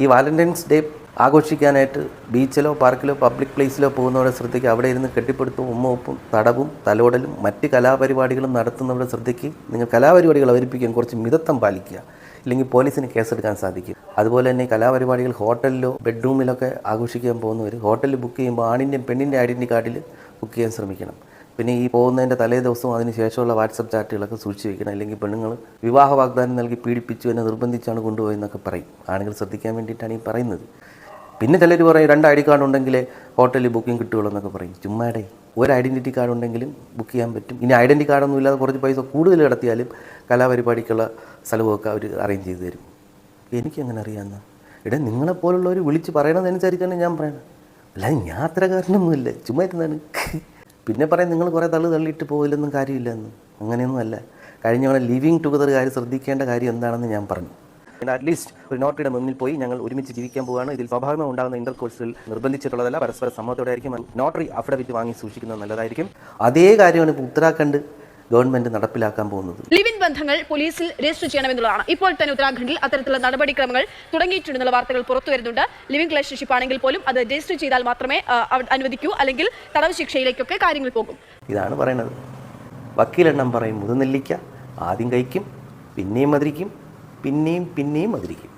ഈ Valentine's day ആഘോഷിക്കാനായിട്ട് ബീച്ചിലോ പാർക്കിലോ പബ്ലിക് പ്ലേസിലോ പോകുന്നവരുടെ ശ്രദ്ധയ്ക്ക് അവിടെ ഇരുന്ന് കെട്ടിപ്പടുത്തും ഉമ്മവപ്പും തടവും തലോടലും മറ്റ് കലാപരിപാടികളും നടത്തുന്നവരുടെ ശ്രദ്ധയ്ക്ക് നിങ്ങൾ കലാപരിപാടികൾ അവതരിപ്പിക്കാൻ കുറച്ച് മിതത്വം പാലിക്കുക. ഇല്ലെങ്കിൽ പോലീസിന് കേസെടുക്കാൻ സാധിക്കും. അതുപോലെ തന്നെ കലാപരിപാടികൾ ഹോട്ടലിലോ ബെഡ്റൂമിലൊക്കെ ആഘോഷിക്കാൻ പോകുന്നവർ ഹോട്ടലിൽ ബുക്ക് ചെയ്യുമ്പോൾ ആണിന്റെയും പെണ്ണിന്റെ ഐഡന്റി കാർഡിൽ ബുക്ക് ചെയ്യാൻ ശ്രമിക്കണം. പിന്നെ ഈ പോകുന്നതിന്റെ തലേ ദിവസവും അതിന് ശേഷമുള്ള വാട്സപ്പ് ചാറ്റുകളൊക്കെ സൂക്ഷിച്ച് വെക്കണം. അല്ലെങ്കിൽ പെണ്ണുങ്ങൾ വിവാഹ വാഗ്ദാനം നൽകി പീഡിപ്പിച്ചു എന്നെ നിർബന്ധിച്ചാണ് കൊണ്ടുപോയെന്നൊക്കെ പറയും. ആണുങ്ങൾ ശ്രദ്ധിക്കാൻ വേണ്ടിയിട്ടാണ് ഈ പറയുന്നത്. പിന്നെ ചിലർ പറയും രണ്ട് ഐ ഡി കാർഡ് ഉണ്ടെങ്കിൽ ഹോട്ടലിൽ ബുക്കിംഗ് കിട്ടുകയുള്ളൂ എന്നൊക്കെ പറയും. ചുമ്മാടെ ഒരു ഐഡന്റിറ്റി കാർഡ് ഉണ്ടെങ്കിലും ബുക്ക് ചെയ്യാൻ പറ്റും. ഇനി ഐഡന്റി കാർഡൊന്നും ഇല്ലാതെ കുറച്ച് പൈസ കൂടുതൽ കിടത്തിയാലും കലാപരിപാടിക്കുള്ള സ്ഥലമൊക്കെ അവർ അറേഞ്ച് ചെയ്തു തരും. എനിക്കെങ്ങനെ അറിയാമെന്ന് ഇടേ നിങ്ങളെപ്പോലുള്ളവർ വിളിച്ച് പറയണതനുസരിച്ചാണ് ഞാൻ പറയണത് അല്ലാതെ ഞാൻ കാരണമൊന്നുമില്ല. ചുമ്മാ ഇരുന്നാണ്. പിന്നെ പറയും നിങ്ങൾ കുറേ തള്ളു തള്ളിയിട്ട് പോകില്ലെന്നും കാര്യമില്ലെന്ന്. അങ്ങനെയൊന്നും അല്ല. കഴിഞ്ഞ തവണ ലിവിങ് ടുഗദർ കാര്യം ശ്രദ്ധിക്കേണ്ട കാര്യം എന്താണെന്ന് ഞാൻ പറഞ്ഞു. അറ്റ്ലീസ്റ്റ് ഒരു നോട്ടിയുടെ മുന്നിൽ പോയി ഞങ്ങൾ ഒരുമിച്ച് ജീവിക്കാൻ പോവുകയാണ്. ഇതിൽ സ്വാഭാവികം ഉണ്ടാകുന്ന ഇന്റർ കോഴ്സിൽ നിർബന്ധിച്ചിട്ടുള്ളതല്ല പരസ്പര സമ്മതത്തോടെ ആയിരിക്കും നോട്ടറി അഫിഡവിറ്റ് വാങ്ങി സൂക്ഷിക്കുന്നത് നല്ലതായിരിക്കും. അതേ കാര്യമാണ് ഇപ്പോൾ ഉത്തരാഖണ്ഡ്. ഗവൺമെന്റ് നടപ്പിലാക്കാൻ പോകുന്നത്. ലിവിൻ ബന്ധങ്ങൾ പോലീസിൽ രജിസ്റ്റർ ചെയ്യണമെന്നുള്ളതാണ്. ഇപ്പോൾ തന്നെ ഉത്തരാഖണ്ഡിൽ അത്തരത്തിലുള്ള നടപടിക്രമങ്ങൾ തുടങ്ങിയിട്ടുണ്ടെന്നുള്ള വാർത്തകൾ പുറത്തു വരുന്നുണ്ട്. ലിവിംഗ് റിലേഷൻഷിപ്പ് ആണെങ്കിൽ പോലും അത് രജിസ്റ്റർ ചെയ്താൽ മാത്രമേ അനുവദിക്കൂ അല്ലെങ്കിൽ തടവ് ശിക്ഷയിലേക്കൊക്കെ കാര്യങ്ങൾ പോകും. ഇതാണ് പറയുന്നത് വക്കീലെണ്ണം പറയും മുതനെല്ലിക്ക ആദ്യം കഴിക്കും പിന്നെയും മധുരിക്കും പിന്നെയും പിന്നെയും മധുരിക്കും.